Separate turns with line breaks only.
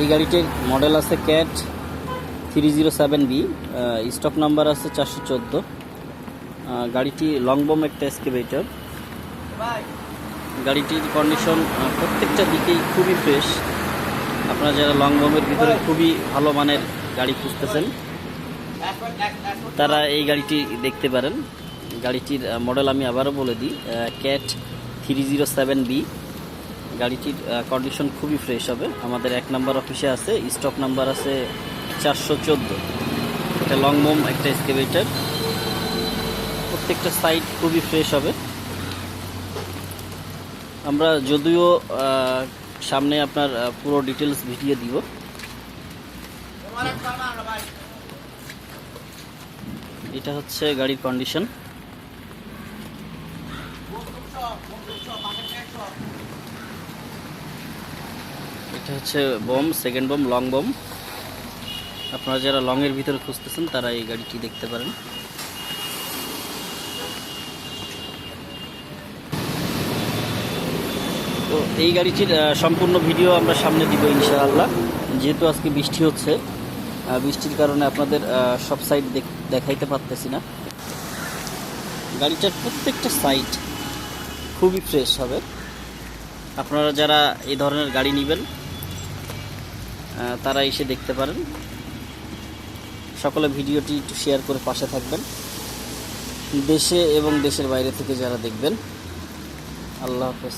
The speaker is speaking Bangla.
এই গাড়িটির মডেল আছে Cat three zero seven B stock number আছে চারশো চোদ্দ। গাড়িটি লং বম একটা এসকেভেটর গাড়িটির কন্ডিশন প্রত্যেকটা দিকেই খুবই ফ্রেশ আপনারা যারা লং বমের ভিতরে খুবই ভালো মানের গাড়ি খুঁজতেছেন, তারা এই গাড়িটি দেখতে পারেন। গাড়িটির মডেল আমি আবারও বলে দিই CAT three zero seven B গাড়িটির কন্ডিশন খুবই ফ্রেশ হবে। আমাদের এক নাম্বার অফিসে আছে স্টক নাম্বার আছে চারশো চোদ্দ। একটা লং মোম, একটা এসকেভেটার প্রত্যেকটা সাইড খুবই ফ্রেশ হবে। আমরা যদিও সামনে আপনার পুরো ডিটেলস ভিডিও দিব। এটা হচ্ছে গাড়ির কন্ডিশন এটা হচ্ছে বম সেকেন্ড বম লং বম। আপনারা যারা লং এর ভিতরে খুঁজতেছেন, তারা এই গাড়িটি দেখতে পারেন। তো এই গাড়িটির সম্পূর্ণ ভিডিও আমরা সামনে দিব ইনশাআল্লাহ। যেহেতু আজকে বৃষ্টি হচ্ছে বৃষ্টির কারণে আপনাদের সব সাইড দেখাইতে পারতেছি না। গাড়িটার প্রত্যেকটা সাইড খুবই ফ্রেশ হবে। আপনারা যারা এই ধরনের গাড়ি নেবেন তারা এসে দেখতে পারেন। সকলে ভিডিওটি একটু শেয়ার করে পাশে থাকবেন। দেশে এবং দেশের বাইরে থেকে যারা দেখবেন, আল্লাহ হাফেজ।